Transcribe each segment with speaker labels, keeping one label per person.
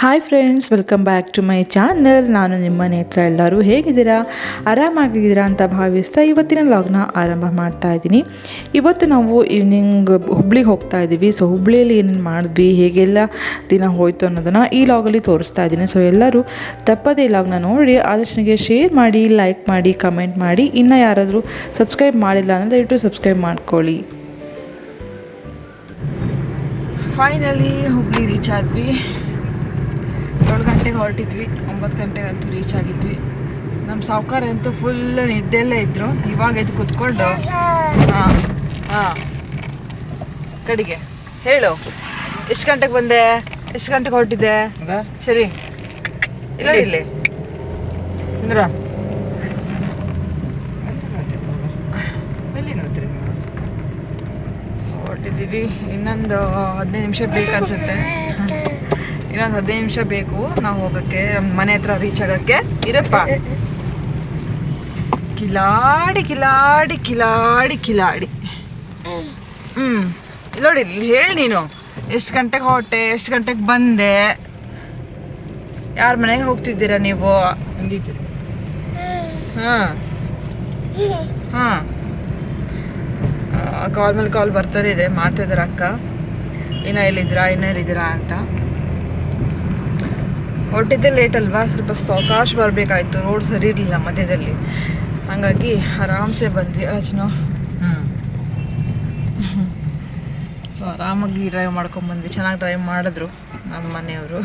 Speaker 1: Hi friends welcome back to my channel ನಾನು ನಿಮ್ಮ ನೇತ್ರ ಎಲ್ಲರೂ ಹೇಗಿದ್ದೀರಾ? ಆರಾಮಾಗಿದ್ದೀರಾ ಅಂತ ಭಾವಿಸ್ತಾ ಇವತ್ತಿನ ಲಾಗ್ನ ಆರಂಭ ಮಾಡ್ತಾ ಇದ್ದೀನಿ. ಇವತ್ತು ನಾವು ಈವ್ನಿಂಗ್ ಹುಬ್ಳಿಗೆ ಹೋಗ್ತಾ ಇದ್ದೀವಿ. ಸೊ ಹುಬ್ಳಿಯಲ್ಲಿ ಏನೇನು ಮಾಡಿದ್ವಿ, ಹೇಗೆಲ್ಲ ದಿನ ಹೋಯಿತು ಅನ್ನೋದನ್ನು ಈ ಲಾಗಲ್ಲಿ ತೋರಿಸ್ತಾ ಇದ್ದೀನಿ. ಸೊ ಎಲ್ಲರೂ ತಪ್ಪದೇ ಈ ಲಾಗ್ನ ನೋಡಿ ಆದಷ್ಟು ಶೇರ್ ಮಾಡಿ ಲೈಕ್ ಮಾಡಿ ಕಮೆಂಟ್ ಮಾಡಿ. ಇನ್ನು ಯಾರಾದರೂ ಸಬ್ಸ್ಕ್ರೈಬ್ ಮಾಡಿಲ್ಲ ಅಂದರೆ ದಯವಿಟ್ಟು ಸಬ್ಸ್ಕ್ರೈಬ್ ಮಾಡ್ಕೊಳ್ಳಿ. ಫೈನಲಿ ಹುಬ್ಳಿ ರೀಚ್ ಆದ್ವಿ. ಏಳು ಗಂಟೆಗೆ ಹೊರಟಿದ್ವಿ ಒಂಬತ್ತು ಗಂಟೆಗಂತೂ ರೀಚ್ ಆಗಿದ್ವಿ. ನಮ್ಮ ಸಾವುಕಾರ ಅಂತೂ ಫುಲ್ ನಿದ್ದೆಲ್ಲೇ ಇದ್ರು ಇವಾಗ ಇದು ಕುತ್ಕೊಂಡು ಹಾಂ ಹಾಂ. ಕಡೆಗೆ ಹೇಳು ಎಷ್ಟು ಗಂಟೆಗೆ ಬಂದೆ ಎಷ್ಟು ಗಂಟೆಗೆ ಹೊರಟಿದ್ದೆ? ಸರಿ ಇಲ್ಲ ಇಲ್ಲಿ.
Speaker 2: ಇಂದ್ರ.
Speaker 1: ಹೊರಟಿದ್ದೀವಿ ಇನ್ನೊಂದು ಹದಿನೈದು ನಿಮಿಷ ಬೇಕು ಅನ್ಸುತ್ತೆ. ಇನ್ನೊಂದು ಹದಿನೈದು ನಿಮಿಷ ಬೇಕು. ನಾವು ಹೋಗೋಕ್ಕೆ ನಮ್ಮ ಮನೆ ಹತ್ರ ರೀಚ್ ಆಗೋಕ್ಕೆ. ಇರಪ್ಪ. ಕಿಲಾಡಿ ಕಿಲಾಡಿ ಕಿಲಾಡಿ ಕಿಲಾಡಿ. ಹ್ಞೂ ನೋಡಿ ಹೇಳಿ ನೀನು. ಎಷ್ಟು ಗಂಟೆಗೆ ಹೊಟ್ಟೆ ಎಷ್ಟು ಗಂಟೆಗೆ ಬಂದೆ? ಯಾರ ಮನೆಗೆ ಹೋಗ್ತಿದ್ದೀರಾ ನೀವು? ಹಾಂ. ಹಾಂ. ಕಾಲ್ ಮೇಲೆ ಕಾಲ್ ಬರ್ತಾರಿದೆ ಇದೆ. ಮಾಡ್ತಾ ಇದ್ದಾರೆ ಅಕ್ಕ. ಇನ್ನ ಇಲ್ಲಿದ್ದೀರಾ ಇನ್ನ ಎಲ್ಲಿದ್ದೀರಾ ಅಂತ. ಹೊರಟಿದ್ದೆ ಲೇಟ್ ಅಲ್ವಾ? ಸ್ವಲ್ಪ ಸಾವಕಾಶ ಬರಬೇಕಾಯ್ತು. ರೋಡ್ ಸರಿ ಇರಲಿಲ್ಲ ಮಧ್ಯದಲ್ಲಿ. ಹಾಗಾಗಿ ಆರಾಮ್ಸೆ ಬಂದ್ವಿ. ಅಜ್ನೋ. ಸೊ ಆರಾಮಾಗಿ ಡ್ರೈವ್ ಮಾಡ್ಕೊಂಬಂದ್ವಿ ಚೆನ್ನಾಗಿ ಡ್ರೈವ್ ಮಾಡಿದ್ರು ನಮ್ಮ ಮನೆಯವರು.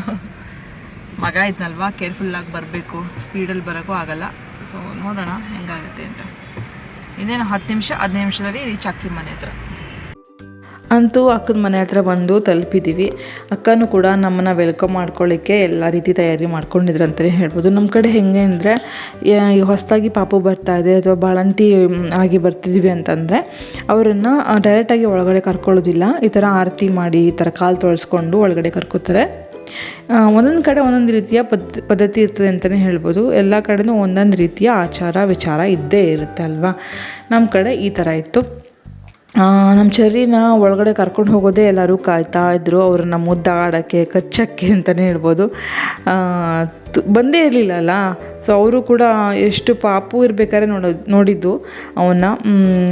Speaker 1: ಮಗ ಇದ್ನಲ್ವಾ? ಕೇರ್ಫುಲ್ಲಾಗಿ ಬರಬೇಕು. ಸ್ಪೀಡಲ್ಲಿ ಬರೋಕ್ಕೂ ಆಗಲ್ಲ. ಸೊ ನೋಡೋಣ ಹೆಂಗಾಗುತ್ತೆ ಅಂತ. ಇನ್ನೇನು ಹತ್ತು ನಿಮಿಷ ಹದಿನೈದು ನಿಮಿಷದಲ್ಲಿ ರೀಚ್ ಆಗ್ತೀವಿ ಮನೆ ಹತ್ರ. ಅಂತೂ ಅಕ್ಕನ ಮನೆ ಹತ್ರ ಬಂದು ತಲುಪಿದ್ದೀವಿ ಅಕ್ಕನೂ ಕೂಡ ನಮ್ಮನ್ನು ವೆಲ್ಕಮ್ ಮಾಡ್ಕೊಳ್ಳಿಕ್ಕೆ ಎಲ್ಲ ರೀತಿ ತಯಾರಿ ಮಾಡ್ಕೊಂಡಿದ್ರು ಅಂತಲೇ ಹೇಳ್ಬೋದು. ನಮ್ಮ ಕಡೆ ಹೆಂಗೆ ಅಂದರೆ ಹೊಸದಾಗಿ ಪಾಪು ಬರ್ತಾ ಇದೆ ಅಥವಾ ಬಾಳಂತಿ ಆಗಿ ಬರ್ತಿದ್ದೀವಿ ಅಂತಂದರೆ, ಅವರನ್ನು ಡೈರೆಕ್ಟಾಗಿ ಒಳಗಡೆ ಕರ್ಕೊಳ್ಳೋದಿಲ್ಲ. ಈ ಥರ ಆರತಿ ಮಾಡಿ, ಈ ಥರ ಕಾಲು ತೊಳೆಸ್ಕೊಂಡು ಒಳಗಡೆ ಕರ್ಕೋತಾರೆ. ಒಂದೊಂದು ಕಡೆ ಒಂದೊಂದು ರೀತಿಯ ಪದ್, ಪದ್ಧತಿ ಇರ್ತದೆ ಅಂತಲೇ ಹೇಳ್ಬೋದು. ಎಲ್ಲ ಕಡೆಯೂ ಒಂದೊಂದು ರೀತಿಯ ಆಚಾರ, ವಿಚಾರ ಇದ್ದೇ ಇರುತ್ತೆ ಅಲ್ವಾ? ನಮ್ಮ ಕಡೆ ಈ ಥರ ಇತ್ತು. ನಮ್ಮ ಚರ್ರಿನ ಒಳಗಡೆ ಕರ್ಕೊಂಡು ಹೋಗೋದೇ ಎಲ್ಲರೂ ಕಾಯ್ತಾ ಇದ್ದರು ಅವ್ರನ್ನ ಮುದ್ದಾಡೋಕ್ಕೆ ಕಚ್ಚಕ್ಕೆ ಅಂತಲೇ ಹೇಳ್ಬೋದು. ಬಂದೇ ಇರಲಿಲ್ಲಲ್ಲ ಸೊ ಅವರು ಕೂಡ ಎಷ್ಟು ಪಾಪು ಇರ್ಬೇಕಾದ್ರೆ ನೋಡೋ, ನೋಡಿದ್ದು ಅವನ್ನ.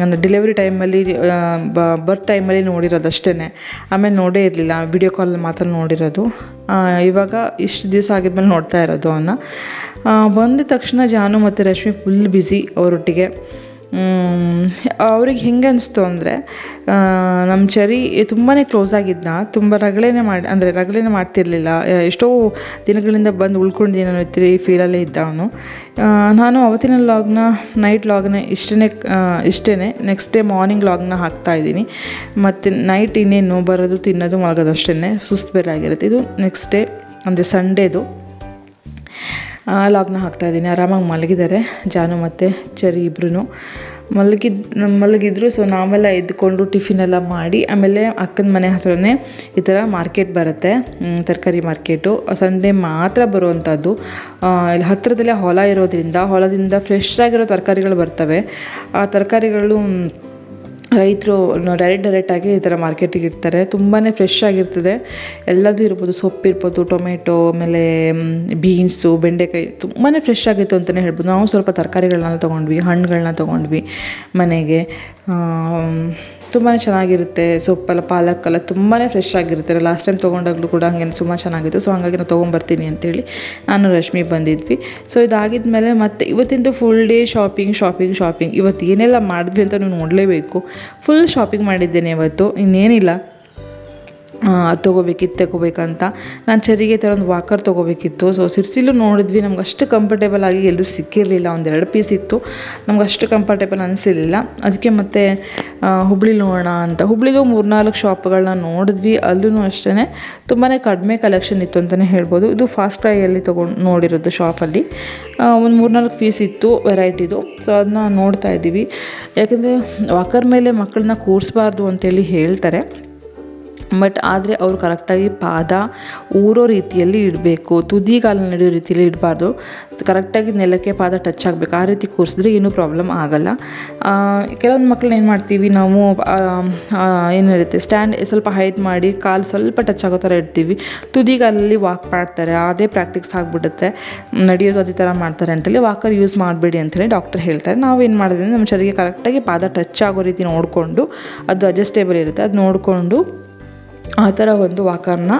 Speaker 1: ಅಂದರೆ ಡೆಲಿವರಿ ಟೈಮಲ್ಲಿ ಬರ್ತ್ ಟೈಮಲ್ಲಿ ನೋಡಿರೋದು ಅಷ್ಟೇ ಆಮೇಲೆ ನೋಡೇ ಇರಲಿಲ್ಲ ವಿಡಿಯೋ ಕಾಲ್ ಮಾತ್ರ ನೋಡಿರೋದು. ಇವಾಗ ಇಷ್ಟು ದಿವಸ ಆಗಿದ್ಮೇಲೆ ನೋಡ್ತಾ ಇರೋದು ಅವನ್ನ. ಬಂದ ತಕ್ಷಣ ಜಾನು ಮತ್ತು ರಶ್ಮಿ ಫುಲ್ ಬ್ಯುಸಿ ಅವರೊಟ್ಟಿಗೆ. ಅವ್ರಿಗೆ ಹೆಂಗೆ ಅನಿಸ್ತು ಅಂದರೆ ನಮ್ಮ ಚರಿ ತುಂಬಾ ಕ್ಲೋಸ್ ಆಗಿದ್ದ ತುಂಬ ರಗಳೆನೇ ಮಾಡಿ, ಅಂದರೆ ರಗಳೆನೇ ಮಾಡ್ತಿರ್ಲಿಲ್ಲ. ಎಷ್ಟೋ ದಿನಗಳಿಂದ ಬಂದು ಉಳ್ಕೊಂಡಿದ್ದೀನಿ ಅನ್ನೋ ರೀತಿ ಫೀಲಲ್ಲೇ ಇದ್ದ ಅವನು. ನಾನು ಅವತ್ತಿನ ಲಾಗ್ನ ನೈಟ್ ಲಾಗ್ನ ಇಷ್ಟೇ ಇಷ್ಟೇ ನೆಕ್ಸ್ಟ್ ಡೇ ಮಾರ್ನಿಂಗ್ ಲಾಗ್ನ ಹಾಕ್ತಾ ಇದ್ದೀನಿ. ಮತ್ತು ನೈಟ್ ಇನ್ನೇನು ಬರೋದು, ತಿನ್ನೋದು, ಮಲಗೋದು ಅಷ್ಟೇ ಸುಸ್ತು ಬೇರೆ ಆಗಿರುತ್ತೆ. ಇದು ನೆಕ್ಸ್ಟ್ ಡೇ ಅಂದರೆ ಸಂಡೇದು ಲಾಗ್ನ ಹಾಕ್ತಾ ಇದ್ದೀನಿ. ಆರಾಮಾಗಿ ಮಲಗಿದ್ದಾರೆ. ಜಾನು ಮತ್ತು ಚರಿ ಇಬ್ರು ಮಲಗಿದ್, ಮಲಗಿದ್ರು ಸೊ ನಾವೆಲ್ಲ ಎದ್ದುಕೊಂಡು ಟಿಫಿನ್ ಎಲ್ಲ ಮಾಡಿ, ಆಮೇಲೆ ಅಕ್ಕನ ಮನೆ ಹತ್ರನೇ ಈ ಥರ ಮಾರ್ಕೆಟ್ ಬರುತ್ತೆ. ತರಕಾರಿ ಮಾರ್ಕೆಟು. ಸಂಡೇ ಮಾತ್ರ ಬರುವಂಥದ್ದು. ಇಲ್ಲಿ ಹತ್ತಿರದಲ್ಲೇ ಹೊಲ ಇರೋದ್ರಿಂದ, ಹೊಲದಿಂದ ಫ್ರೆಶ್ ಆಗಿರೋ ತರಕಾರಿಗಳು ಬರ್ತವೆ. ಆ ತರಕಾರಿಗಳು ರೈತರು ಡೈರೆಕ್ಟ್ ಡೈರೆಕ್ಟಾಗಿ ಈ ಥರ ಮಾರ್ಕೆಟಿಗೆ ಇಡ್ತಾರೆ. ತುಂಬಾ ಫ್ರೆಶ್ ಆಗಿರ್ತದೆ. ಎಲ್ಲದೂ ಇರ್ಬೋದು, ಸೊಪ್ಪು ಇರ್ಬೋದು, ಟೊಮೆಟೊ, ಆಮೇಲೆ ಬೀನ್ಸು ಬೆಂಡೆಕಾಯಿ ತುಂಬಾ ಫ್ರೆಶ್ ಆಗಿತ್ತು ಅಂತಲೇ ಹೇಳ್ಬೋದು. ನಾವು ಸ್ವಲ್ಪ ತರಕಾರಿಗಳನ್ನ ತೊಗೊಂಡ್ವಿ ಹಣ್ಣುಗಳನ್ನ ತೊಗೊಂಡ್ವಿ ಮನೆಗೆ. ತುಂಬಾ ಚೆನ್ನಾಗಿರುತ್ತೆ. ಸೊಪ್ಪೆಲ್ಲ ಪಾಲಕ್ಕೆಲ್ಲ ತುಂಬಾ ಫ್ರೆಶ್ ಆಗಿರುತ್ತೆ. ಲಾಸ್ಟ್ ಟೈಮ್ ತೊಗೊಂಡಾಗಲೂ ಕೂಡ ಹಂಗೆ ತುಂಬ ಚೆನ್ನಾಗಿತ್ತು. ಸೊ ಹಾಗಾಗಿ ನಾನು ತೊಗೊಂಬರ್ತೀನಿ ಅಂತೇಳಿ ನಾನು ರಶ್ಮಿ ಬಂದಿದ್ವಿ. ಸೊ ಇದಾಗಿದ್ಮೇಲೆ ಮತ್ತೆ ಇವತ್ತಿಂದು full day shopping shopping shopping ಇವತ್ತು ಏನೆಲ್ಲ ಮಾಡಿದ್ವಿ ಅಂತ ನೀವು ನೋಡಲೇಬೇಕು. ಫುಲ್ ಶಾಪಿಂಗ್ ಮಾಡಿದ್ದೇನೆ ಇವತ್ತು. ಇನ್ನೇನಿಲ್ಲ. ತೊಗೋಬೇಕಿತ್ತು, ತಗೋಬೇಕಂತ. ನಾನು ಚರಿಗೆ ಥರ ಒಂದು ವಾಕರ್ ತೊಗೋಬೇಕಿತ್ತು. ಸೊ ಸಿರ್ಸಿಲು ನೋಡಿದ್ವಿ ನಮ್ಗೆ ಅಷ್ಟು ಕಂಫರ್ಟೇಬಲ್ ಆಗಿ ಎಲ್ಲೂ ಸಿಕ್ಕಿರಲಿಲ್ಲ. ಒಂದೆರಡು ಪೀಸ್ ಇತ್ತು. ನಮ್ಗೆ ಅಷ್ಟು ಕಂಫರ್ಟೇಬಲ್ ಅನಿಸಿರಲಿಲ್ಲ. ಅದಕ್ಕೆ ಮತ್ತೆ ಹುಬ್ಳಿ ನೋಡೋಣ ಅಂತ. ಹುಬ್ಳಿಲೂ ಮೂರ್ನಾಲ್ಕು ಶಾಪ್ಗಳನ್ನ ನೋಡಿದ್ವಿ. ಅಲ್ಲೂ ಅಷ್ಟೇ ತುಂಬಾ ಕಡಿಮೆ ಕಲೆಕ್ಷನ್ ಇತ್ತು ಅಂತಲೇ ಹೇಳ್ಬೋದು. ಇದು ಫಾಸ್ಟ್ ಕ್ರೈಯಲ್ಲಿ ತೊಗೊಂಡು ನೋಡಿರೋದು ಶಾಪಲ್ಲಿ ಒಂದು ಮೂರ್ನಾಲ್ಕು ಪೀಸ್ ಇತ್ತು ವೆರೈಟಿದು ಸೊ ಅದನ್ನ ನೋಡ್ತಾ ಇದ್ದೀವಿ. ಯಾಕೆಂದರೆ ವಾಕರ್ ಮೇಲೆ ಮಕ್ಕಳನ್ನ ಕೂರಿಸ್ಬಾರ್ದು ಅಂತೇಳಿ ಹೇಳ್ತಾರೆ. ಬಟ್ ಆದರೆ ಅವರು ಕರೆಕ್ಟಾಗಿ ಪಾದ ಊರೋ ರೀತಿಯಲ್ಲಿ ಇಡಬೇಕು ತುದಿ ಕಾಲು ನಡೆಯೋ ರೀತಿಯಲ್ಲಿ ಇಡಬಾರ್ದು. ಕರೆಕ್ಟಾಗಿ ನೆಲಕ್ಕೆ ಪಾದ ಟಚ್ ಆಗಬೇಕು. ಆ ರೀತಿ ಕೂರಿಸಿದ್ರೆ ಏನೂ ಪ್ರಾಬ್ಲಮ್ ಆಗಲ್ಲ. ಕೆಲವೊಂದು ಮಕ್ಕಳನ್ನ ಏನು ಮಾಡ್ತೀವಿ ನಾವು ಏನು ಹೇಳುತ್ತೆ ಸ್ಟ್ಯಾಂಡ್ ಸ್ವಲ್ಪ ಹೈಟ್ ಮಾಡಿ ಕಾಲು ಸ್ವಲ್ಪ ಟಚ್ ಆಗೋ ಥರ ಇಡ್ತೀವಿ. ತುದಿಗಾಲಲ್ಲಿ ವಾಕ್ ಮಾಡ್ತಾರೆ, ಅದೇ ಪ್ರಾಕ್ಟೀಸ್ ಆಗಿಬಿಡುತ್ತೆ. ನಡೆಯೋದು ಅದೇ ಥರ ಮಾಡ್ತಾರೆ ಅಂತೇಳಿ ವಾಕರ್ ಯೂಸ್ ಮಾಡಬೇಡಿ ಅಂತೇಳಿ ಡಾಕ್ಟರ್ ಹೇಳ್ತಾರೆ. ನಾವು ಏನು ಮಾಡಿದ್ರೆ ನಮ್ಮ ಶರೀರಕ್ಕೆ ಕರೆಕ್ಟಾಗಿ ಪಾದ ಟಚ್ ಆಗೋ ರೀತಿ ನೋಡಿಕೊಂಡು ಅದು ಅಡ್ಜಸ್ಟೇಬಲ್ ಇರುತ್ತೆ. ಅದು ನೋಡಿಕೊಂಡು ಆ ಥರ ಒಂದು ವಾಕರ್ನ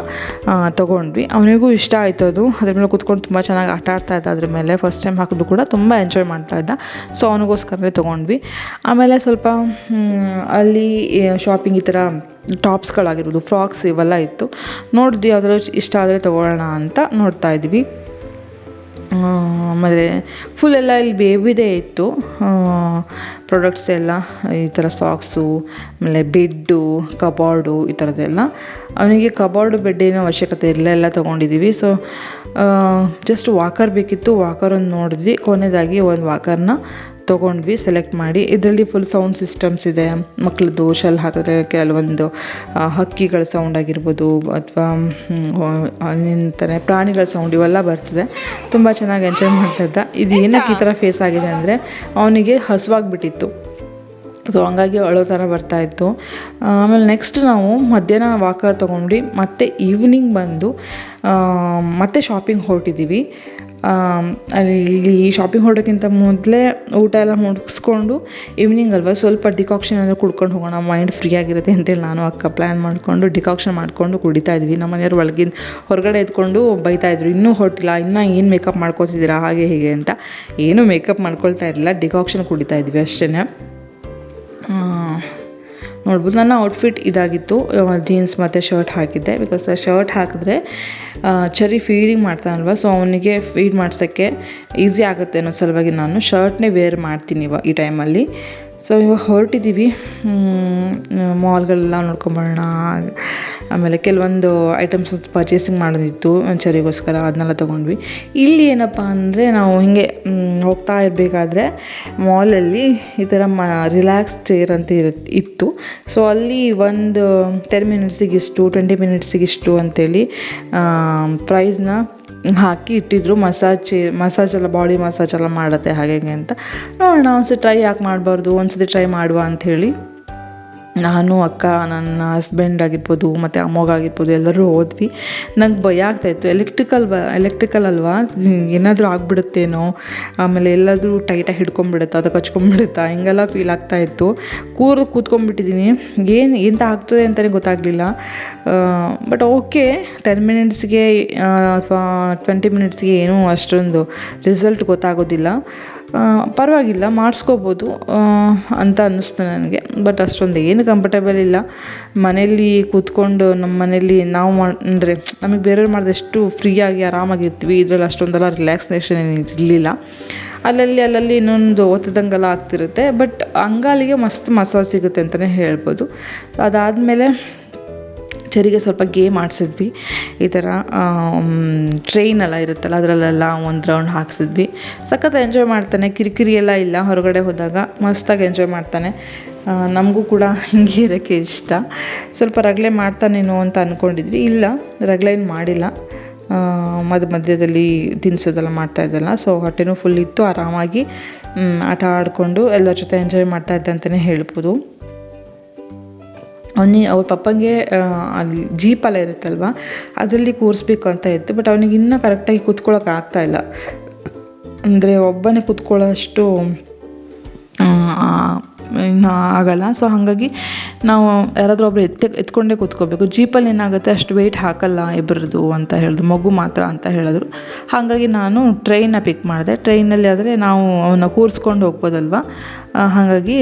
Speaker 1: ತೊಗೊಂಡ್ವಿ. ಅವನಿಗೂ ಇಷ್ಟ ಆಯಿತು ಅದು. ಅದ್ರ ಮೇಲೆ ಕೂತ್ಕೊಂಡು ತುಂಬ ಚೆನ್ನಾಗಿ ಆಟ ಆಡ್ತಾ ಇದ್ದ ಅದ್ರ ಮೇಲೆ. ಫಸ್ಟ್ ಟೈಮ್ ಹಾಕಿದ್ರು ಕೂಡ ತುಂಬ ಎಂಜಾಯ್ ಮಾಡ್ತಾ ಇದ್ದ. ಸೊ ಅವನಿಗೋಸ್ಕರನೇ ತೊಗೊಂಡ್ವಿ. ಆಮೇಲೆ ಸ್ವಲ್ಪ ಅಲ್ಲಿ ಶಾಪಿಂಗ್ ಈ ಥರ ಟಾಪ್ಸ್ಗಳಾಗಿರ್ಬೋದು ಫ್ರಾಕ್ಸ್ ಇವೆಲ್ಲ ಇತ್ತು. ನೋಡಿದ್ವಿ, ಯಾವ್ದಾದ್ರು ಇಷ್ಟ ಆದರೆ ತೊಗೊಳ್ಳೋಣ ಅಂತ ನೋಡ್ತಾ ಇದ್ವಿ. ಆಮೇಲೆ ಫುಲ್ ಎಲ್ಲ ಇಲ್ಲಿ ಬೇಬಿದೇ ಇತ್ತು. ಪ್ರಾಡಕ್ಟ್ಸ್ ಎಲ್ಲ, ಈ ಥರ ಸಾಕ್ಸು ಆಮೇಲೆ ಬೆಡ್ಡು ಕಬಾರ್ಡು ಈ ಥರದ್ದೆಲ್ಲ ಅವನಿಗೆ ಕಬಾರ್ಡು ಬೆಡ್ ಏನೋ ಅವಶ್ಯಕತೆ ಇಲ್ಲ ಎಲ್ಲ ತೊಗೊಂಡಿದ್ದೀವಿ ಸೊ ಜಸ್ಟ್ ವಾಕರ್ ಬೇಕಿತ್ತು ವಾಕರ್ ಒಂದು ನೋಡಿದ್ವಿ. ಕೊನೆಯದಾಗಿ ಒಂದು ವಾಕರ್ನ ತೊಗೊಂಡ್ವಿ ಸೆಲೆಕ್ಟ್ ಮಾಡಿ. ಇದರಲ್ಲಿ ಫುಲ್ ಸೌಂಡ್ ಸಿಸ್ಟಮ್ಸ್ ಇದೆ. ಮಕ್ಕಳದ್ದು ಶೆಲ್ ಹಾಕಿದ್ರೆ ಕೆಲವೊಂದು ಹಕ್ಕಿಗಳ ಸೌಂಡ್ ಆಗಿರ್ಬೋದು ಅಥವಾ ಏನಂತಾರೆ, ಪ್ರಾಣಿಗಳ ಸೌಂಡ್ ಇವೆಲ್ಲ ಬರ್ತದೆ. ತುಂಬ ಚೆನ್ನಾಗಿ ಎಂಜಾಯ್ ಮಾಡ್ತಾ ಇದ್ದ. ಇದು ಏನಕ್ಕೆ ಈ ಥರ ಫೇಸ್ ಆಗಿದೆ ಅಂದರೆ, ಅವನಿಗೆ ಹಸುವಾಗ್ಬಿಟ್ಟಿತ್ತು. ಸೊ ಹಂಗಾಗಿ ಅಳೋ ಥರ ಬರ್ತಾಯಿತ್ತು ಆಮೇಲೆ ನೆಕ್ಸ್ಟ್ ನಾವು ಮಧ್ಯಾಹ್ನ ವಾಕ ತೊಗೊಂಡು ಮತ್ತೆ ಈವ್ನಿಂಗ್ ಬಂದು ಮತ್ತೆ ಶಾಪಿಂಗ್ ಹೊರಟಿದ್ದೀವಿ ಅಲ್ಲಿ ಇಲ್ಲಿ ಶಾಪಿಂಗ್ ಹೊರಡೋಕ್ಕಿಂತ ಮೊದಲೇ ಊಟ ಎಲ್ಲ ಮುಗಿಸ್ಕೊಂಡು ಈವ್ನಿಂಗ್ ಅಲ್ವಾ, ಸ್ವಲ್ಪ ಡಿಕಾಕ್ಷನ್ ಅಂದರೆ ಕುಡ್ಕೊಂಡು ಹೋಗೋಣ ಮೈಂಡ್ ಫ್ರೀ ಆಗಿರುತ್ತೆ ಅಂತೇಳಿ ನಾನು ಅಕ್ಕ ಪ್ಲ್ಯಾನ್ ಮಾಡಿಕೊಂಡು ಡಿಕಾಕ್ಷನ್ ಮಾಡಿಕೊಂಡು ಕುಡಿತಾ ಇದ್ವಿ. ನಮ್ಮ ಮನೆಯವ್ರು ಒಳಗಿನ ಹೊರಗಡೆ ಎತ್ಕೊಂಡು ಬೈತಾ ಇದ್ರು, ಇನ್ನೂ ಹೊರಟಿಲ್ಲ, ಇನ್ನೂ ಏನು ಮೇಕಪ್ ಮಾಡ್ಕೋತಿದ್ದೀರಾ, ಹಾಗೆ ಹೀಗೆ ಅಂತ. ಏನೂ ಮೇಕಪ್ ಮಾಡ್ಕೊಳ್ತಾ ಇರಲಿಲ್ಲ ಡಿಕಾಕ್ಷನ್ ಕುಡಿತಾ ಇದ್ವಿ ಅಷ್ಟೇ ನೋಡ್ಬೋದು, ನನ್ನ ಔಟ್ಫಿಟ್ ಇದಾಗಿತ್ತು. ಜೀನ್ಸ್ ಮತ್ತು ಶರ್ಟ್ ಹಾಕಿದ್ದೆ. ಬಿಕಾಸ್ ಶರ್ಟ್ ಹಾಕಿದ್ರೆ ಚರಿ ಫೀಡಿಂಗ್ ಮಾಡ್ತಾನಲ್ವ ಸೊ ಅವನಿಗೆ ಫೀಡ್ ಮಾಡ್ಸೋಕ್ಕೆ ಈಸಿ ಆಗುತ್ತೆ ಅನ್ನೋ ಸಲುವಾಗಿ ನಾನು ಶರ್ಟ್ನೇ ವೇರ್ ಮಾಡ್ತೀನಿ ಇವಾಗ ಈ ಟೈಮಲ್ಲಿ ಸೊ ಇವಾಗ ಹೊರಟಿದ್ದೀವಿ ಮಾಲ್ಗಳೆಲ್ಲ ನೋಡ್ಕೊಂಬರೋಣ. ಆಮೇಲೆ ಕೆಲವೊಂದು ಐಟಮ್ಸ್ ಪರ್ಚೇಸಿಂಗ್ ಮಾಡೋದಿತ್ತು ಚರಿಗೋಸ್ಕರ ಅದನ್ನೆಲ್ಲ ತೊಗೊಂಡ್ವಿ. ಇಲ್ಲಿ ಏನಪ್ಪ ಅಂದರೆ ನಾವು ಹಿಂಗೆ ಹೋಗ್ತಾ ಇರಬೇಕಾದ್ರೆ ಮಾಲಲ್ಲಿ ಈ ಥರ ಮ ರಿಲ್ಯಾಕ್ಸ್ ಚೇರ್ ಅಂತ ಇರುತ್ತೆ ಇತ್ತು. ಸೊ ಅಲ್ಲಿ ಒಂದು ಟೆನ್ ಮಿನಿಟ್ಸಿಗೆ ಇಷ್ಟು ಟ್ವೆಂಟಿ ಮಿನಿಟ್ಸಿಗೆ ಇಷ್ಟು ಅಂತೇಳಿ ಪ್ರೈಸ್ನ ಹಾಕಿ ಇಟ್ಟಿದ್ರು. ಮಸಾಜ್ ಮಸಾಜ್ ಎಲ್ಲ ಬಾಡಿ ಮಸಾಜ್ ಎಲ್ಲ ಮಾಡುತ್ತೆ ಹೀಗೆ ಅಂತ. ನೋಡೋಣ, ಒಂದ್ಸತಿ ಟ್ರೈ ಯಾಕೆ ಮಾಡಬಾರ್ದು, ಒಂದ್ಸತಿ ಟ್ರೈ ಮಾಡುವ ಅಂಥೇಳಿ ನಾನು, ಅಕ್ಕ, ನನ್ನ ಹಸ್ಬೆಂಡ್ ಆಗಿರ್ಬೋದು, ಮತ್ತು ಅಮ್ಮಗಾಗಿರ್ಬೋದು ಎಲ್ಲರೂ ಹೋದ್ವಿ. ನಂಗೆ ಭಯ ಆಗ್ತಾಯಿತ್ತು ಎಲೆಕ್ಟ್ರಿಕಲ್ ಬ ಎಲೆಕ್ಟ್ರಿಕಲ್ ಅಲ್ವಾ? ಏನಾದರೂ ಆಗ್ಬಿಡುತ್ತೇನೋ? ಆಮೇಲೆ ಎಲ್ಲಾದರೂ ಟೈಟಾಗಿ ಹಿಡ್ಕೊಂಬಿಡುತ್ತಾ ಅದು ಕಚ್ಕೊಂಡ್ಬಿಡುತ್ತಾ? ಹಿಂಗೆಲ್ಲ ಫೀಲ್ ಆಗ್ತಾಯಿತ್ತು ಕೂರು ಕೂತ್ಕೊಂಡ್ಬಿಟ್ಟಿದ್ದೀನಿ ಏನು, ಎಂತ ಆಗ್ತದೆ ಅಂತಲೇ ಗೊತ್ತಾಗಲಿಲ್ಲ. ಬಟ್ ಓಕೆ ಟೆನ್ ಮಿನಿಟ್ಸ್ಗೆ ಅಥವಾ ಟ್ವೆಂಟಿ ಮಿನಿಟ್ಸ್ಗೆ ಏನೂ ಅಷ್ಟೊಂದು ರಿಸಲ್ಟ್ ಗೊತ್ತಾಗೋದಿಲ್ಲ. ಪರವಾಗಿಲ್ಲ, ಮಾಡಿಸ್ಕೋಬೋದು ಅಂತ ಅನ್ನಿಸ್ತು ನನಗೆ. ಬಟ್ ಅಷ್ಟೊಂದು ಏನು ಕಂಫರ್ಟೇಬಲ್ ಇಲ್ಲ. ಮನೇಲಿ ಕೂತ್ಕೊಂಡು ನಮ್ಮ ಮನೇಲಿ ನಾವು ಮಾಡಿ ಅಂದರೆ ನಮಗೆ ಬೇರೆಯವ್ರು ಮಾಡಿದಷ್ಟು ಫ್ರೀಯಾಗಿ ಆರಾಮಾಗಿರ್ತೀವಿ. ಇದರಲ್ಲಿ ಅಷ್ಟೊಂದೆಲ್ಲ ರಿಲ್ಯಾಕ್ಸೇಷನ್ ಏನು ಇರಲಿಲ್ಲ. ಅಲ್ಲಲ್ಲಿ ಅಲ್ಲಲ್ಲಿ ಇನ್ನೊಂದು ಒತ್ತದಂಗೆಲ್ಲ ಆಗ್ತಿರುತ್ತೆ. ಬಟ್ ಅಂಗಾಲಿಗೆ ಮಸ್ತ್ ಮಸಾಜ್ ಸಿಗುತ್ತೆ ಅಂತಲೇ ಹೇಳ್ಬೋದು. ಅದಾದಮೇಲೆ ಚರಿಗೆ ಸ್ವಲ್ಪ ಗೇಮ್ ಆಡಿಸಿದ್ವಿ. ಈ ಥರ ಟ್ರೈನ್ ಎಲ್ಲ ಇರುತ್ತಲ್ಲ, ಅದರಲ್ಲೆಲ್ಲ ಒಂದು ರೌಂಡ್ ಹಾಕ್ಸಿದ್ವಿ. ಸಖತ್ ಎಂಜಾಯ್ ಮಾಡ್ತಾನೆ, ಕಿರಿಕಿರಿ ಎಲ್ಲ ಇಲ್ಲ ಹೊರಗಡೆ ಹೋದಾಗ, ಮಸ್ತಾಗಿ ಎಂಜಾಯ್ ಮಾಡ್ತಾನೆ. ನಮಗೂ ಕೂಡ ಹಿಂಗೆ ಇರೋಕ್ಕೆ ಇಷ್ಟ. ಸ್ವಲ್ಪ ರಗಳೆ ಮಾಡ್ತಾನೇನೋ ಅಂತ ಅಂದ್ಕೊಂಡಿದ್ವಿ ಇಲ್ಲ, ರಗಳೆ ಏನು ಮಾಡಿಲ್ಲ. ಮಧ್ಯ ಮಧ್ಯದಲ್ಲಿ ತಿನ್ಸೋದೆಲ್ಲ ಮಾಡ್ತಾ ಇದ್ದಲ್ಲ ಸೊ ಹೊಟ್ಟೆನೂ ಫುಲ್ ಇತ್ತು, ಆರಾಮಾಗಿ ಆಟ ಆಡಿಕೊಂಡು ಎಲ್ಲರ ಜೊತೆ ಎಂಜಾಯ್ ಮಾಡ್ತಾ ಇದ್ದ ಅಂತಲೇ ಹೇಳ್ಬೋದು. ಅವನಿ, ಅವ್ರ ಪಪ್ಪಂಗೆ ಅಲ್ಲಿ ಜೀಪಲ್ಲ ಇರುತ್ತಲ್ವ, ಅದರಲ್ಲಿ ಕೂರಿಸ್ಬೇಕು ಅಂತ ಇತ್ತು ಬಟ್ ಅವನಿಗೆ ಇನ್ನೂ ಕರೆಕ್ಟಾಗಿ ಕೂತ್ಕೊಳ್ಳೋಕೆ ಆಗ್ತಾ ಇಲ್ಲ. ಅಂದರೆ ಒಬ್ಬನೇ ಕೂತ್ಕೊಳ್ಳೋಷ್ಟು ಇನ್ನು ಆಗಲ್ಲ. ಸೊ ಹಾಗಾಗಿ ನಾವು ಯಾರಾದರೂ ಒಬ್ರು ಎತ್ತೆ, ಎತ್ಕೊಂಡೇ ಕೂತ್ಕೋಬೇಕು. ಜೀಪಲ್ಲಿ ಏನಾಗುತ್ತೆ, ಅಷ್ಟು ವೆಯ್ಟ್ ಹಾಕಲ್ಲ ಇಬ್ಬರದು ಅಂತ ಹೇಳಿದ್ರು, ಮಗು ಮಾತ್ರ ಅಂತ ಹೇಳಿದ್ರು. ಹಾಗಾಗಿ ನಾನು ಟ್ರೈನ್ನ ಪಿಕ್ ಮಾಡಿದೆ. ಟ್ರೈನಲ್ಲಿ ಆದರೆ ನಾವು ಅವನ್ನ ಕೂರಿಸ್ಕೊಂಡು ಹೋಗ್ಬೋದಲ್ವ? ಹಾಗಾಗಿ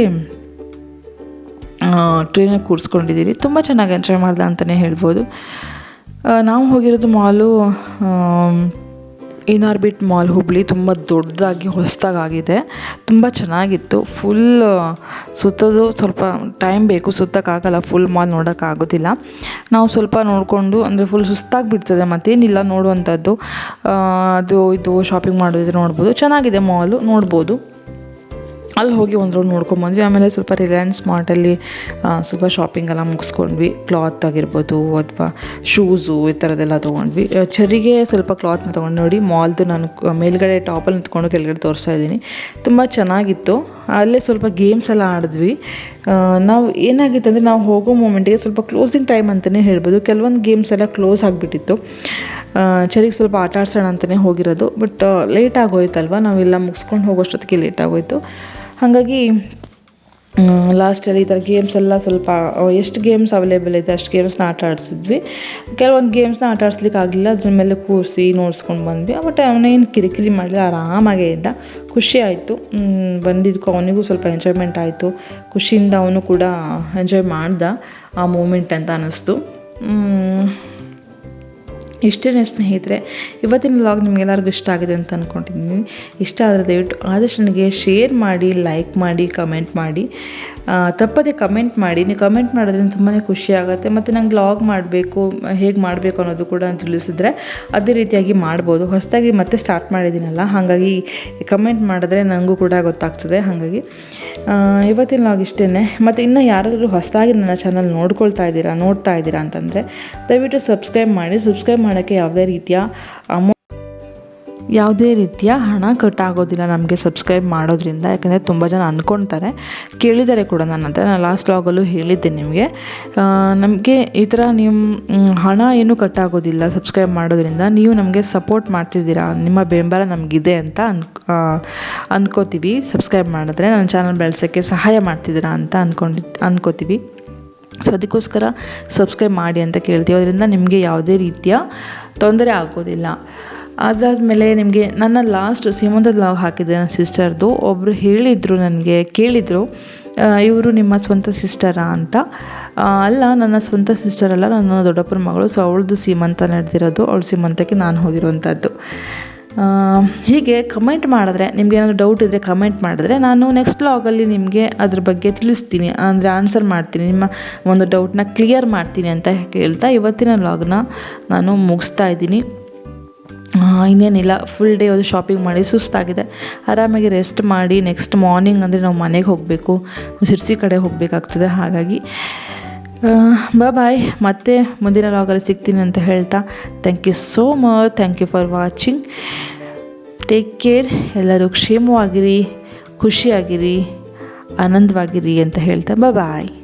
Speaker 1: ಟ್ರೈನಿಗೆ ಕೂರಿಸ್ಕೊಂಡಿದ್ದೀರಿ ತುಂಬ ಚೆನ್ನಾಗಿ ಎಂಜಾಯ್ ಮಾಡ್ದೆ ಅಂತಲೇ ಹೇಳ್ಬೋದು. ನಾವು ಹೋಗಿರೋದು ಮಾಲು ಇನಾರ್ಬಿಟ್ ಮಾಲ್ ಹುಬ್ಳಿ. ತುಂಬ ದೊಡ್ಡದಾಗಿ ಹೊಸದಾಗಿದೆ ತುಂಬ ಚೆನ್ನಾಗಿತ್ತು. ಫುಲ್ ಸುತ್ತೋದು ಸ್ವಲ್ಪ ಟೈಮ್ ಬೇಕು. ಸುತ್ತಕ್ಕಾಗಲ್ಲ ಫುಲ್ ಮಾಲ್ ನೋಡೋಕ್ಕಾಗೋದಿಲ್ಲ. ನಾವು ಸ್ವಲ್ಪ ನೋಡಿಕೊಂಡು, ಅಂದರೆ ಫುಲ್ ಸುಸ್ತಾಗಿ ಬಿಡ್ತದೆ ಮತ್ತೇನಿಲ್ಲ ನೋಡುವಂಥದ್ದು ಅದು ಇದು ಶಾಪಿಂಗ್ ಮಾಡೋದಿದ್ರೆ ನೋಡ್ಬೋದು. ಚೆನ್ನಾಗಿದೆ ಮಾಲು, ನೋಡ್ಬೋದು. ಅಲ್ಲಿ ಹೋಗಿ ಒಂದು ರೌಂಡ್ ನೋಡ್ಕೊಂಬಂದ್ವಿ ಆಮೇಲೆ ಸ್ವಲ್ಪ ರಿಲಯನ್ಸ್ ಮಾರ್ಟಲ್ಲಿ ಸ್ವಲ್ಪ ಶಾಪಿಂಗ್ ಎಲ್ಲ ಮುಗಿಸ್ಕೊಂಡ್ವಿ. ಕ್ಲಾತ್ ಆಗಿರ್ಬೋದು ಅಥವಾ ಶೂಸು ಈ ಥರದ್ದೆಲ್ಲ ತೊಗೊಂಡ್ವಿ. ಚರಿಗೆ ಸ್ವಲ್ಪ ಕ್ಲಾತ್ನ ತೊಗೊಂಡು ನೋಡಿ ಮಾಲ್ದು ನಾನು ಮೇಲ್ಗಡೆ ಟಾಪಲ್ಲಿ ನಿಂತ್ಕೊಂಡು ಕೆಳಗಡೆ ತೋರಿಸ್ತಾ ಇದ್ದೀನಿ. ತುಂಬ ಚೆನ್ನಾಗಿತ್ತು. ಅಲ್ಲೇ ಸ್ವಲ್ಪ ಗೇಮ್ಸ್ ಎಲ್ಲ ಆಡಿದ್ವಿ. ನಾವು ಏನಾಗಿತ್ತು ಅಂದರೆ ನಾವು ಹೋಗೋ ಮೂಮೆಂಟಿಗೆ ಸ್ವಲ್ಪ ಕ್ಲೋಸಿಂಗ್ ಟೈಮ್ ಅಂತಲೇ ಹೇಳ್ಬೋದು. ಕೆಲವೊಂದು ಗೇಮ್ಸ್ ಎಲ್ಲ ಕ್ಲೋಸ್ ಆಗಿಬಿಟ್ಟಿತ್ತು. ಚರಿಗೆ ಸ್ವಲ್ಪ ಆಟ ಆಡ್ಸೋಣ ಅಂತಲೇ ಹೋಗಿರೋದು. ಬಟ್ ಲೇಟ್ ಆಗೋಯ್ತಲ್ವ? ನಾವೆಲ್ಲ ಮುಗಿಸ್ಕೊಂಡು ಹೋಗೋಷ್ಟೊತ್ತಿಗೆ ಲೇಟ್ ಆಗೋಯ್ತು. ಹಾಗಾಗಿ ಲಾಸ್ಟಲ್ಲಿ ಈ ಥರ ಗೇಮ್ಸ್ ಎಲ್ಲ ಸ್ವಲ್ಪ ಎಷ್ಟು ಗೇಮ್ಸ್ ಅವೈಲೇಬಲ್ ಇದೆ, ಅಷ್ಟು ಗೇಮ್ಸ್ನ ಆಟ ಆಡಿಸಿದ್ವಿ. ಕೆಲವೊಂದು ಗೇಮ್ಸ್ನ ಆಟ ಆಡಿಸ್ಲಿಕ್ಕೆ ಆಗಲಿಲ್ಲ ಅದ್ರ ಮೇಲೆ ಕೂರಿಸಿ ನೋಡ್ಸ್ಕೊಂಡು ಬಂದ್ವಿ. ಬಟ್ ಅವನೇನು ಕಿರಿಕಿರಿ ಮಾಡಲಿಲ್ಲ, ಆರಾಮಾಗೇ ಇದ್ದ. ಖುಷಿ ಆಯಿತು. ಬಂದಿದ್ದಕ್ಕೂ ಅವನಿಗೂ ಸ್ವಲ್ಪ ಎಂಜಾಯ್ಮೆಂಟ್ ಆಯಿತು. ಖುಷಿಯಿಂದ ಅವನು ಕೂಡ ಎಂಜಾಯ್ ಮಾಡ್ದ, ಆ ಮೂಮೆಂಟ್ ಅಂತ ಅನ್ನಿಸ್ತು ಇಷ್ಟೇ ಸ್ನೇಹಿತರೆ, ಇವತ್ತಿನ ವ್ಲಾಗ್ ನಿಮಗೆಲ್ಲರಿಗೂ ಇಷ್ಟ ಆಗಿದೆ ಅಂತ ಅಂದ್ಕೊಂಡಿದ್ದೀನಿ ಇಷ್ಟ ಆದರೆ ದಯವಿಟ್ಟು ಆದಷ್ಟು ನನಗೆ ಶೇರ್ ಮಾಡಿ ಲೈಕ್ ಮಾಡಿ ಕಮೆಂಟ್ ಮಾಡಿ. ತಪ್ಪದೇ ಕಮೆಂಟ್ ಮಾಡಿ. ನೀವು ಕಮೆಂಟ್ ಮಾಡೋದ್ರಿಂದ ತುಂಬಾ ಖುಷಿ ಆಗುತ್ತೆ ಮತ್ತು ನಂಗೆ ವ್ಲಾಗ್ ಮಾಡಬೇಕು, ಹೇಗೆ ಮಾಡಬೇಕು ಅನ್ನೋದು ಕೂಡ ತಿಳಿಸಿದ್ರೆ ಅದೇ ರೀತಿಯಾಗಿ ಮಾಡ್ಬೋದು. ಹೊಸದಾಗಿ ಮತ್ತೆ ಸ್ಟಾರ್ಟ್ ಮಾಡಿದ್ದೀನಲ್ಲ, ಹಾಗಾಗಿ ಕಮೆಂಟ್ ಮಾಡಿದ್ರೆ ನನಗೂ ಕೂಡ ಗೊತ್ತಾಗ್ತದೆ, ಹಾಗಾಗಿ. ಇವತ್ತಿನ ಲಾಗ್ ಇಷ್ಟೇ ಮತ್ತು ಇನ್ನು ಯಾರಾದರೂ ಹೊಸದಾಗಿ ನನ್ನ ಚಾನಲ್ ನೋಡ್ಕೊಳ್ತಾ ಇದ್ದೀರಾ, ನೋಡ್ತಾ ಇದ್ದೀರಾ ಅಂತಂದರೆ ದಯವಿಟ್ಟು ಸಬ್ಸ್ಕ್ರೈಬ್ ಮಾಡಿ. ಸಬ್ಸ್ಕ್ರೈಬ್ ಮಾಡೋಕ್ಕೆ ಯಾವುದೇ ರೀತಿಯ ಅಮೌ ಯಾವುದೇ ರೀತಿಯ ಹಣ ಕಟ್ಟಾಗೋದಿಲ್ಲ ನಮಗೆ ಸಬ್ಸ್ಕ್ರೈಬ್ ಮಾಡೋದ್ರಿಂದ. ಯಾಕಂದರೆ ತುಂಬ ಜನ ಅಂದ್ಕೊಳ್ತಾರೆ ಕೇಳಿದ್ದಾರೆ ಕೂಡ ನನ್ನ ಹತ್ರ. ನಾನು ಲಾಸ್ಟ್ ಲಾಗಲ್ಲೂ ಹೇಳಿದ್ದೆ ನಿಮಗೆ. ನಮಗೆ ಈ ಥರ ನಿಮ್ಮ ಹಣ ಏನೂ ಕಟ್ಟಾಗೋದಿಲ್ಲ ಸಬ್ಸ್ಕ್ರೈಬ್ ಮಾಡೋದ್ರಿಂದ. ನೀವು ನಮಗೆ ಸಪೋರ್ಟ್ ಮಾಡ್ತಿದ್ದೀರಾ, ನಿಮ್ಮ ಬೆಂಬಲ ನಮಗಿದೆ ಅಂತ ಅನ್ ಅನ್ಕೋತೀವಿ. ಸಬ್ಸ್ಕ್ರೈಬ್ ಮಾಡಿದ್ರೆ ನನ್ನ ಚಾನಲ್ ಬೆಳೆಸೋಕ್ಕೆ ಸಹಾಯ ಮಾಡ್ತಿದ್ದೀರಾ ಅಂತ ಅಂದ್ಕೊಂಡಿ ಅನ್ಕೋತೀವಿ. ಸೊ ಅದಕ್ಕೋಸ್ಕರ ಸಬ್ಸ್ಕ್ರೈಬ್ ಮಾಡಿ ಅಂತ ಕೇಳ್ತೀವಿ. ಅದರಿಂದ ನಿಮಗೆ ಯಾವುದೇ ರೀತಿಯ ತೊಂದರೆ ಆಗೋದಿಲ್ಲ. ಅದಾದಮೇಲೆ ನಿಮಗೆ ನನ್ನ ಲಾಸ್ಟ್ ಸೀಮಂತದ ಲಾಗ್ ಹಾಕಿದ್ದೆ ನನ್ನ ಸಿಸ್ಟರ್ದು ಒಬ್ಬರು ಹೇಳಿದರು ನನಗೆ, ಕೇಳಿದರು ಇವರು ನಿಮ್ಮ ಸ್ವಂತ ಸಿಸ್ಟರಾ ಅಂತ. ಅಲ್ಲ, ನನ್ನ ಸ್ವಂತ ಸಿಸ್ಟರಲ್ಲ ನನ್ನ ದೊಡ್ಡಪ್ಪನ ಮಗಳು. ಸೊ, ಅವಳದು ಸೀಮಂತ ನಡೆದಿರೋದು. ಅವಳು ಸೀಮಂತಕ್ಕೆ ನಾನು ಹೋಗಿರುವಂಥದ್ದು ಹೀಗೆ ಕಮೆಂಟ್ ಮಾಡಿದ್ರೆ, ನಿಮ್ಗೆ ಏನಾದರೂ ಡೌಟ್ ಇದ್ದರೆ ಕಮೆಂಟ್ ಮಾಡಿದ್ರೆ ನಾನು ನೆಕ್ಸ್ಟ್ ಲಾಗಲ್ಲಿ ನಿಮಗೆ ಅದ್ರ ಬಗ್ಗೆ ತಿಳಿಸ್ತೀನಿ, ಅಂದರೆ ಆನ್ಸರ್ ಮಾಡ್ತೀನಿ, ನಿಮ್ಮ ಒಂದು ಡೌಟ್ನ ಕ್ಲಿಯರ್ ಮಾಡ್ತೀನಿ ಅಂತ ಕೇಳ್ತಾ ಇವತ್ತಿನ ಲಾಗ್ನ ನಾನು ಮುಗಿಸ್ತಾ ಇದ್ದೀನಿ. ಇನ್ನೇನಿಲ್ಲ ಫುಲ್ ಡೇ ಅದು ಶಾಪಿಂಗ್ ಮಾಡಿ ಸುಸ್ತಾಗಿದೆ. ಆರಾಮಾಗಿ ರೆಸ್ಟ್ ಮಾಡಿ ನೆಕ್ಸ್ಟ್ ಮಾರ್ನಿಂಗ್ ಅಂದರೆ ನಾವು ಮನೆಗೆ ಹೋಗಬೇಕು ಸಿರ್ಸಿ ಕಡೆ ಹೋಗಬೇಕಾಗ್ತದೆ, ಹಾಗಾಗಿ ಬಾಯ್ ಮತ್ತೆ ಮುಂದಿನ ಲಾಗಲ್ಲಿ ಸಿಗ್ತೀನಿ ಅಂತ ಹೇಳ್ತಾ thank you so much thank you for watching take care ಎಲ್ಲರೂ ಕ್ಷೇಮವಾಗಿರಿ, ಖುಷಿಯಾಗಿರಿ, ಆನಂದವಾಗಿರಿ ಅಂತ ಹೇಳ್ತಾ ಬಾಯ್